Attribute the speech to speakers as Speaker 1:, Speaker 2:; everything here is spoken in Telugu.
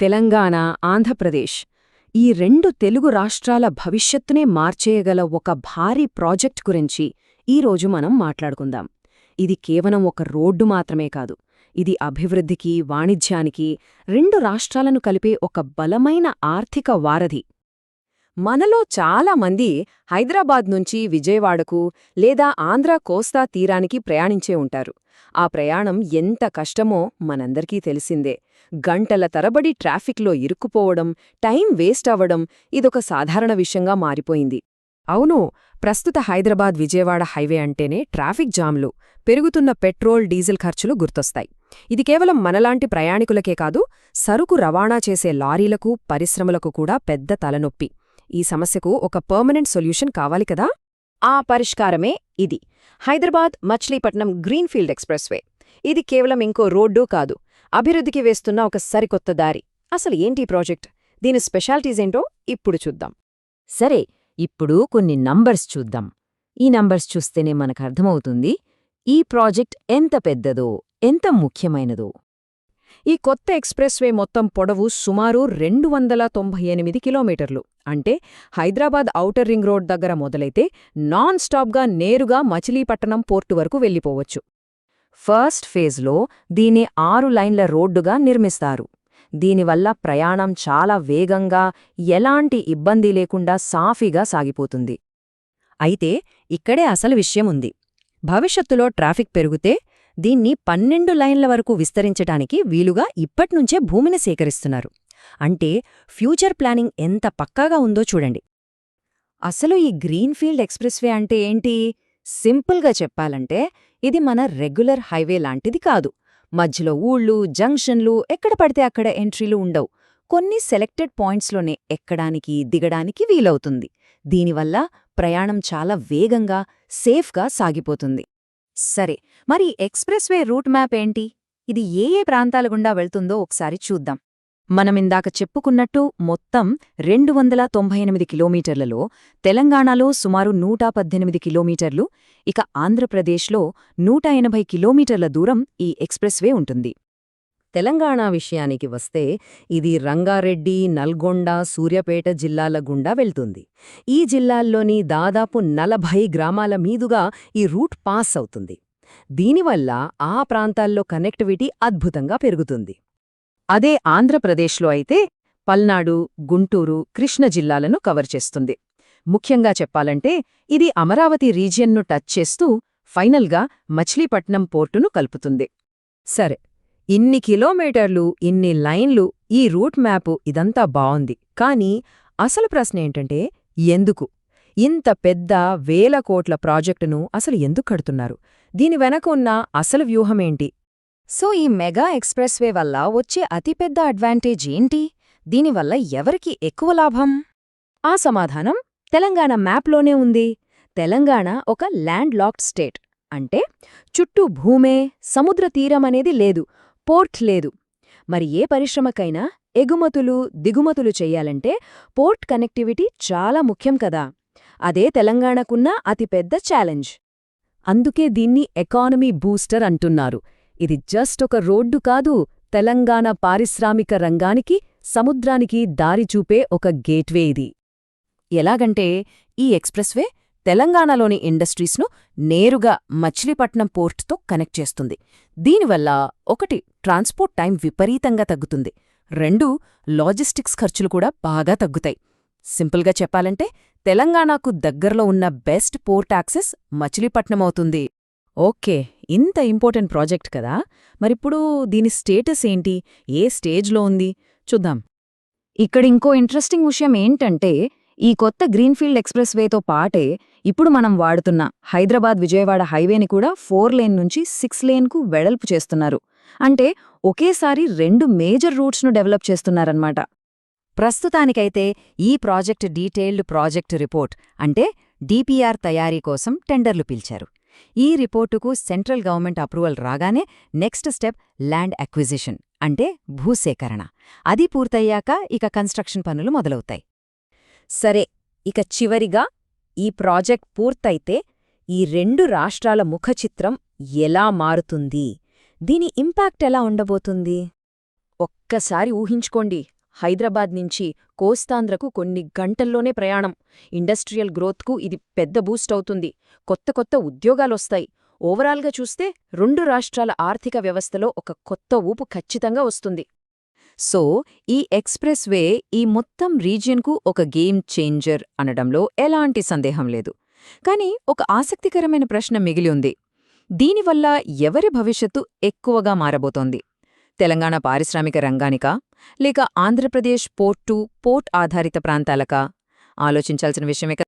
Speaker 1: తెలంగాణ ఆంధ్రప్రదేశ్ ఈ రెండు తెలుగు రాష్ట్రాల భవిష్యత్తునే మార్చేయగల ఒక భారీ ప్రాజెక్ట్ గురించి ఈరోజు మనం మాట్లాడుకుందాం. ఇది కేవలం ఒక రోడ్డు మాత్రమే కాదు ఇది అభివృద్ధికి వాణిజ్యానికి రెండు రాష్ట్రాలను కలిపే ఒక బలమైన ఆర్థిక వారధి. మనలో చాలా మంది హైదరాబాద్ నుంచి విజయవాడకు లేదా ఆంధ్ర కోస్తా తీరానికి ప్రయాణించే ఉంటారు. ఆ ప్రయాణం ఎంత కష్టమో మనందరికీ తెలిసిందే. గంటల తరబడి ట్రాఫిక్లో ఇరుక్కుపోవడం టైం వేస్ట్ అవ్వడం ఇదొక సాధారణ విషయంగా మారిపోయింది. అవును ప్రస్తుత హైదరాబాద్ విజయవాడ హైవే అంటేనే ట్రాఫిక్ జామ్లు పెరుగుతున్న పెట్రోల్ డీజిల్ ఖర్చులు గుర్తొస్తాయి. ఇది కేవలం మనలాంటి ప్రయాణికులకే కాదు సరుకు రవాణా చేసే లారీలకు పరిశ్రమలకు కూడా పెద్ద తలనొప్పి. ఈ సమస్యకు ఒక పర్మనెంట్ సొల్యూషన్ కావాలి కదా? ఆ పరిష్కారమే ఇది. Hyderabad Machilipatnam greenfield expressway. ఇది కేవలం ఇంకో రోడ్డు కాదు. అభివృద్ధికి వేస్తున్న ఒక సరికొత్త దారి. అసలు ఏంటి ప్రాజెక్ట్? దీని స్పెషాలిటీస్ ఏంటో ఇప్పుడు చూద్దాం.
Speaker 2: సరే ఇప్పుడు కొన్ని నంబర్స్ చూద్దాం. ఈ నంబర్స్ చూస్తేనే మనకు అర్థమవుతుంది ఈ ప్రాజెక్ట్ ఎంత పెద్దదో ఎంత ముఖ్యమైనదో.
Speaker 1: ఈ కొత్త ఎక్స్ప్రెస్వే మొత్తం పొడవు సుమారు రెండు వందల తొంభై ఎనిమిది కిలోమీటర్లు. అంటే హైదరాబాద్ ఔటర్ రింగ్ రోడ్ దగ్గర మొదలైతే నాన్ స్టాప్గా నేరుగా మచిలీపట్నం పోర్టు వరకు వెళ్ళిపోవచ్చు.
Speaker 2: ఫస్ట్ ఫేజ్లో దీని ఆరు లైన్ల రోడ్డుగా నిర్మిస్తారు. దీనివల్ల ప్రయాణం చాలా వేగంగా ఎలాంటి ఇబ్బంది లేకుండా సాఫీగా సాగిపోతుంది. అయితే ఇక్కడే అసలు విషయం ఉంది. భవిష్యత్తులో ట్రాఫిక్ పెరిగితే దీన్ని పన్నెండు లైన్ల వరకు విస్తరించటానికి వీలుగా ఇప్పట్నుంచే భూమిని సేకరిస్తున్నారు. అంటే ఫ్యూచర్ ప్లానింగ్ ఎంత పక్కాగా ఉందో చూడండి. అసలు ఈ గ్రీన్ఫీల్డ్ ఎక్స్ప్రెస్వే అంటే ఏంటి? సింపుల్గా చెప్పాలంటే ఇది మన రెగ్యులర్ హైవే లాంటిది కాదు. మధ్యలో ఊళ్ళు జంక్షన్లు ఎక్కడ పడితే అక్కడ ఎంట్రీలు ఉండవు. కొన్ని సెలెక్టెడ్ పాయింట్స్లోనే ఎక్కడానికి దిగడానికి వీలవుతుంది. దీనివల్ల ప్రయాణం చాలా వేగంగా సేఫ్గా సాగిపోతుంది. సరే మరి ఎక్స్ప్రెస్వే రూట్ మ్యాప్ ఏంటి? ఇది ఏ ఏ ప్రాంతాల గుండా వెళ్తుందో ఒకసారి చూద్దాం. మనమిందాక చెప్పుకున్నట్టు మొత్తం రెండు వందల తొంభై ఎనిమిది కిలోమీటర్లలో తెలంగాణలో సుమారు నూట పద్దెనిమిది కిలోమీటర్లు ఇక ఆంధ్రప్రదేశ్లో నూట ఎనభై కిలోమీటర్ల దూరం ఈ ఎక్స్ప్రెస్వే ఉంటుంది. తెలంగాణ విషయానికి వస్తే ఇది రంగారెడ్డి నల్గొండ సూర్యాపేట జిల్లాల గుండా వెళ్తుంది. ఈ జిల్లాల్లోని దాదాపు నలభై గ్రామాల మీదుగా ఈ రూట్ పాస్ అవుతుంది. దీనివల్ల ఆ ప్రాంతాల్లో కనెక్టివిటీ అద్భుతంగా పెరుగుతుంది. అదే ఆంధ్రప్రదేశ్లో అయితే పల్నాడు గుంటూరు కృష్ణ జిల్లాలను కవర్ చేస్తుంది. ముఖ్యంగా చెప్పాలంటే ఇది అమరావతి రీజియన్ను టచ్ చేస్తూ ఫైనల్గా మచిలీపట్నం పోర్టును కలుపుతుంది. సరే ఇన్ని కిలోమీటర్లు ఇన్ని లైన్లు ఈ రూట్ మ్యాపు ఇదంతా బావుంది. కానీ అసలు ప్రశ్న ఏంటంటే ఎందుకు? ఇంత పెద్ద వేల కోట్ల ప్రాజెక్టును అసలు ఎందుకు కడుతున్నారు? దీని వెనక ఉన్న అసలు వ్యూహమేంటి సో ఈ మెగా ఎక్స్ప్రెస్వే వల్ల వచ్చే అతిపెద్ద అడ్వాంటేజ్ ఏంటి? దీనివల్ల ఎవరికి ఎక్కువ లాభం? ఆ సమాధానం తెలంగాణ మ్యాప్లోనే ఉంది. తెలంగాణ ఒక ల్యాండ్ లాక్డ్ స్టేట్. అంటే చుట్టూ భూమే సముద్ర తీరమనేది లేదు. పోర్ట్ లేదు. మరి ఏ పరిశ్రమకైనా ఎగుమతులు దిగుమతులు చెయ్యాలంటే పోర్ట్ కనెక్టివిటీ చాలా ముఖ్యం కదా. అదే తెలంగాణకున్న అతిపెద్ద ఛాలెంజ్. అందుకే దీన్ని ఎకానమీ బూస్టర్ అంటున్నారు. ఇది జస్ట్ ఒక రోడ్డు కాదు తెలంగాణ పారిశ్రామిక రంగానికి సముద్రానికి దారి చూపే ఒక గేట్వే ఇది. ఎలాగంటే ఈ ఎక్స్ప్రెస్వే తెలంగాణలోని ఇండస్ట్రీస్ను నేరుగా మచిలీపట్నం పోర్ట్తో కనెక్ట్ చేస్తుంది. దీనివల్ల ఒకటి ట్రాన్స్పోర్ట్ టైం విపరీతంగా తగ్గుతుంది. రెండు లాజిస్టిక్స్ ఖర్చులు కూడా బాగా తగ్గుతాయి. సింపుల్గా చెప్పాలంటే తెలంగాణకు దగ్గరలో ఉన్న బెస్ట్ పోర్ట్ యాక్సెస్ మచిలీపట్నం అవుతుంది. ఓకే ఇంత ఇంపార్టెంట్ ప్రాజెక్ట్ కదా? మరిప్పుడు దీని స్టేటస్ ఏంటి? ఏ స్టేజ్లో ఉంది? చూద్దాం. ఇక్కడ ఇంకో ఇంట్రెస్టింగ్ విషయం ఏంటంటే ఈ కొత్త గ్రీన్ఫీల్డ్ ఎక్స్ప్రెస్ వేతో పాటే ఇప్పుడు మనం వాడుతున్న హైదరాబాద్ విజయవాడ హైవేని కూడా ఫోర్ లేన్ నుంచి సిక్స్ లేన్కు వెడల్పు చేస్తున్నారు. అంటే ఒకేసారి రెండు మేజర్ రూట్స్ను డెవలప్ చేస్తున్నారన్నమాట. ప్రస్తుతానికైతే ఈ ప్రాజెక్ట్ డీటెయిల్డ్ ప్రాజెక్ట్ రిపోర్ట్ అంటే డిపిఆర్ తయారీ కోసం టెండర్లు పిలిచారు. ఈ రిపోర్టుకు సెంట్రల్ గవర్నమెంట్ అప్రూవల్ రాగానే నెక్స్ట్ స్టెప్ ల్యాండ్ అక్విజిషన్ అంటే భూసేకరణ. అది పూర్తయ్యాక ఇక కన్స్ట్రక్షన్ పనులు మొదలవుతాయి. సరే ఇక చివరిగా ఈ ప్రాజెక్ట్ పూర్తయితే ఈ రెండు రాష్ట్రాల ముఖచిత్రం ఎలా మారుతుంది? దీని ఇంపాక్ట్ ఎలా ఉండబోతుంది? ఒక్కసారి ఊహించుకోండి. హైదరాబాద్ నుంచి కోస్తాంధ్రకు కొన్ని గంటల్లోనే ప్రయాణం. ఇండస్ట్రియల్ గ్రోత్కు ఇది పెద్ద బూస్ట్ అవుతుంది. కొత్త కొత్త ఉద్యోగాలొస్తాయి. ఓవరాల్గా చూస్తే రెండు రాష్ట్రాల ఆర్థిక వ్యవస్థలో ఒక కొత్త ఊపు ఖచ్చితంగా వస్తుంది.
Speaker 1: సో ఈ ఎక్స్ప్రెస్ వే ఈ మొత్తం రీజియన్కు ఒక గేమ్ చేంజర్ అనడంలో ఎలాంటి సందేహం లేదు. కానీ ఒక ఆసక్తికరమైన ప్రశ్న మిగిలి ఉంది. దీనివల్ల ఎవరి భవిష్యత్తు ఎక్కువగా మారబోతోంది? తెలంగాణ పారిశ్రామిక రంగానికా? లేక ఆంధ్రప్రదేశ్ పోర్టు పోర్ట్ ఆధారిత ప్రాంతాలకా? ఆలోచించాల్సిన విషయమే కదా